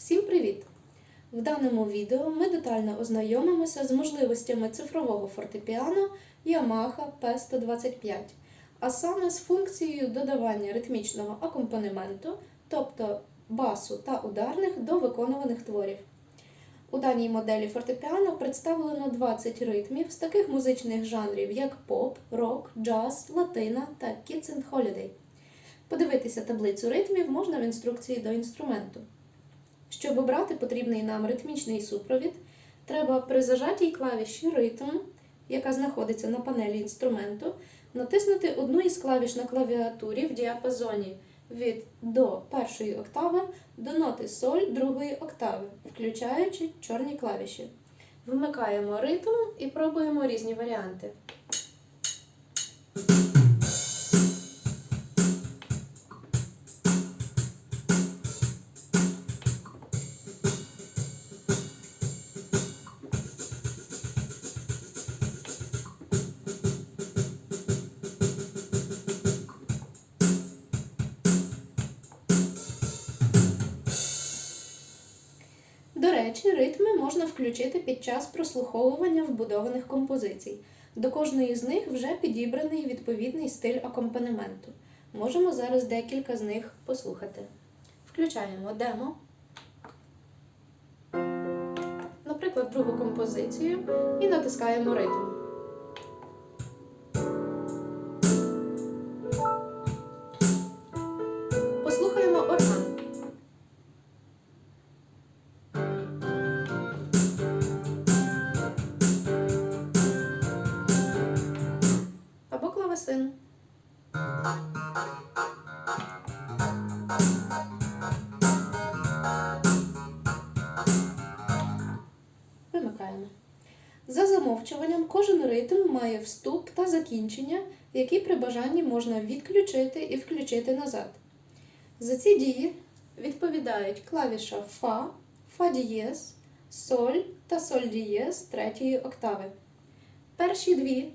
Всім привіт! В даному відео ми детально ознайомимося з можливостями цифрового фортепіано Yamaha P125, а саме з функцією додавання ритмічного акомпанементу, тобто басу та ударних до виконуваних творів. У даній моделі фортепіано представлено 20 ритмів з таких музичних жанрів, як поп, рок, джаз, латина та Kids and Holiday. Подивитися таблицю ритмів можна в інструкції до інструменту. Щоб обрати потрібний нам ритмічний супровід, треба при зажатій клавіші ритм, яка знаходиться на панелі інструменту, натиснути одну із клавіш на клавіатурі в діапазоні від до першої октави до ноти соль другої октави, включаючи чорні клавіші. Вмикаємо ритм і пробуємо різні варіанти. До речі, ритми можна включити під час прослуховування вбудованих композицій. До кожної з них вже підібраний відповідний стиль акомпанементу. Можемо зараз декілька з них послухати. Включаємо демо. Наприклад, другу композицію і натискаємо ритм. Клавесин. Вимикаємо. За замовчуванням кожен ритм має вступ та закінчення, які при бажанні можна відключити і включити назад. За ці дії відповідають клавіша Фа, Фа дієз, Соль та Соль дієз третьої октави. Перші дві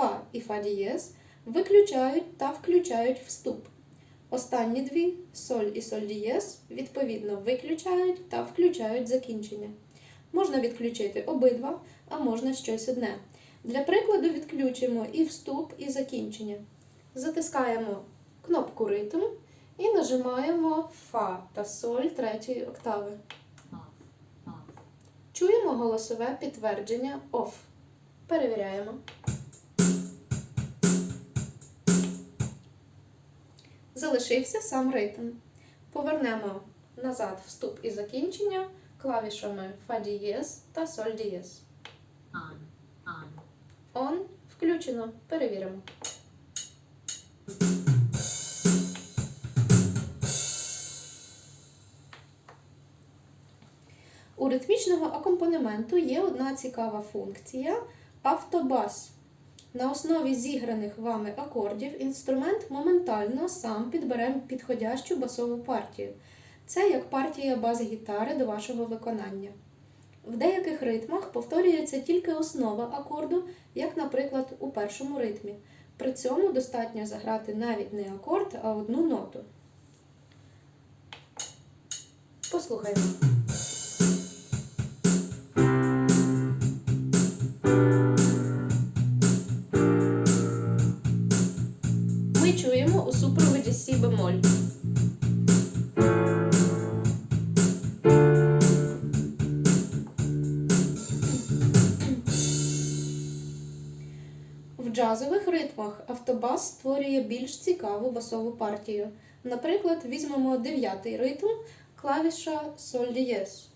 Фа і Фа дієз виключають та включають вступ. Останні дві соль і соль дієз відповідно виключають та включають закінчення. Можна відключити обидва, а можна щось одне. Для прикладу відключимо і вступ, і закінчення. Затискаємо кнопку ритм і нажимаємо Фа та соль третьої октави. Чуємо голосове підтвердження OFF. Перевіряємо. Залишився сам ритм. Повернемо назад вступ і закінчення клавішами Фа дієз та Соль дієз. on, on, On включено. Перевіримо. У ритмічного акомпанементу є одна цікава функція автобас. На основі зіграних вами акордів інструмент моментально сам підбере підходящу басову партію. Це як партія бас-гітари до вашого виконання. В деяких ритмах повторюється тільки основа акорду, як, наприклад, у першому ритмі. При цьому достатньо заграти навіть не акорд, а одну ноту. Послухаймо. В джазових ритмах автобас створює більш цікаву басову партію. Наприклад, візьмемо дев'ятий ритм клавіша соль дієз.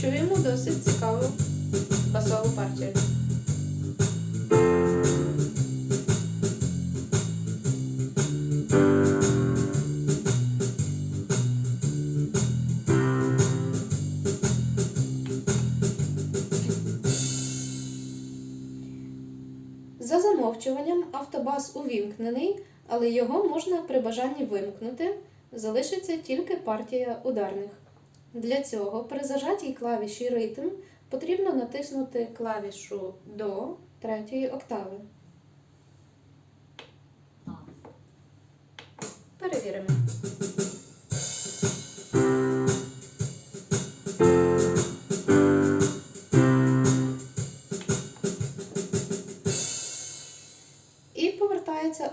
Чуємо досить цікаву замовчуванням автобас увімкнений, але його можна при бажанні вимкнути. Залишиться тільки партія ударних. Для цього при зажатій клавіші ритм потрібно натиснути клавішу до третьої октави. Перевіримо.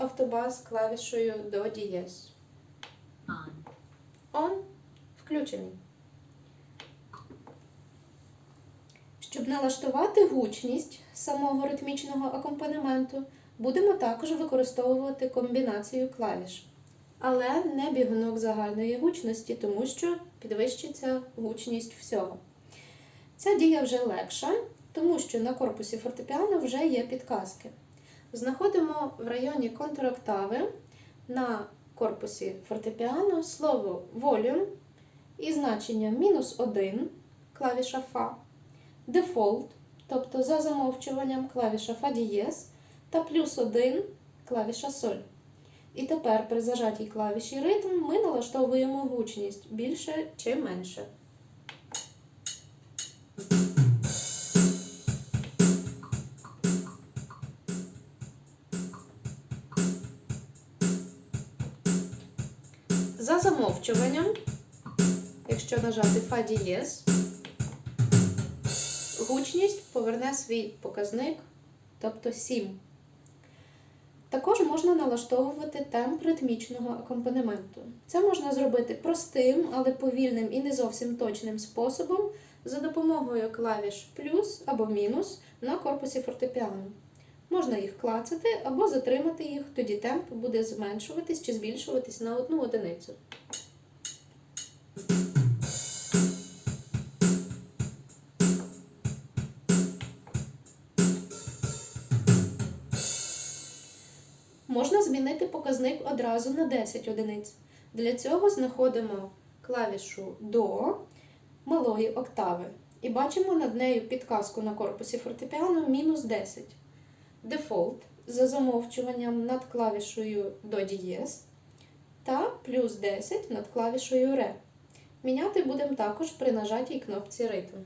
Автобас клавішою до дієс. on, Он включений. Щоб налаштувати гучність самого ритмічного акомпанементу, будемо також використовувати комбінацію клавіш. Але не бігунок загальної гучності, тому що підвищиться гучність всього. Ця дія вже легша, тому що на корпусі фортепіано вже є підказки. Знаходимо в районі контроктави на корпусі фортепіано слово volume і значення мінус 1 клавіша Фа, дефолт, тобто за замовчуванням клавіша Фа дієс та плюс 1 клавіша Соль. І тепер при зажатій клавіші ритм ми налаштовуємо гучність більше чи менше. За замовчуванням, якщо нажати Фа дієс, гучність поверне свій показник, тобто 7. Також можна налаштовувати темп ритмічного акомпанементу. Це можна зробити простим, але повільним і не зовсім точним способом за допомогою клавіш плюс або мінус на корпусі фортепіано. Можна їх клацати або затримати їх, тоді темп буде зменшуватись чи збільшуватись на одну одиницю. Можна змінити показник одразу на 10 одиниць. Для цього знаходимо клавішу до малої октави і бачимо над нею підказку на корпусі фортепіано мінус 10. Дефолт за замовчуванням над клавішою до дієс та плюс 10 над клавішою ре. Міняти будемо також при нажатій кнопці ритм.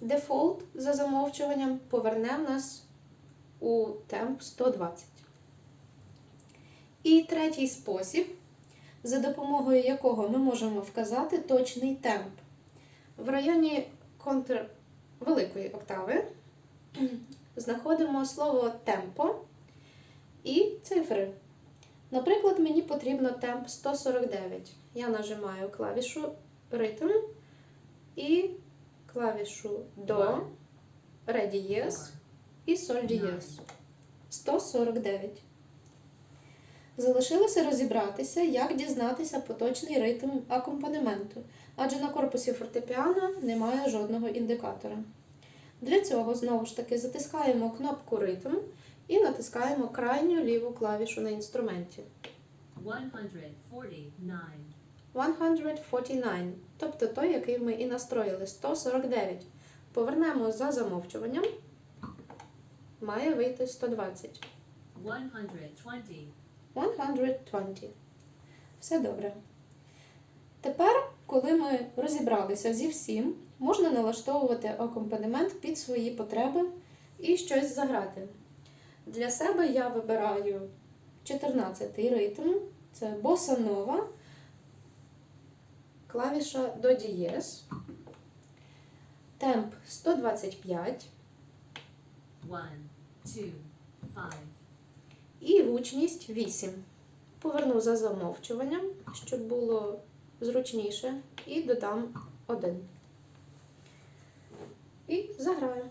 Дефолт за замовчуванням поверне нас у темп 120. І третій спосіб, за допомогою якого ми можемо вказати точний темп. В районі контр великої октави знаходимо слово темпо і цифри. Наприклад, мені потрібно темп 149. Я нажимаю клавішу ритм і клавішу до, ре дієс і соль дієс. 149. Залишилося розібратися, як дізнатися поточний ритм акомпанементу, адже на корпусі фортепіано немає жодного індикатора. Для цього знову ж таки затискаємо кнопку ритм і натискаємо крайню ліву клавішу на інструменті. 149, 149, тобто той, який ми і настроїли 149. Повернемо за замовчуванням. Має вийти 120. 120, 120. Все добре. Тепер, коли ми розібралися зі всім, можна налаштовувати акомпанемент під свої потреби і щось заграти. Для себе я вибираю 14-й ритм, це боса нова, клавіша до дієс, темп 125 1, 2, 5, і гучність 8. Поверну за замовчуванням, щоб було зручніше, і додам 1. І заграю.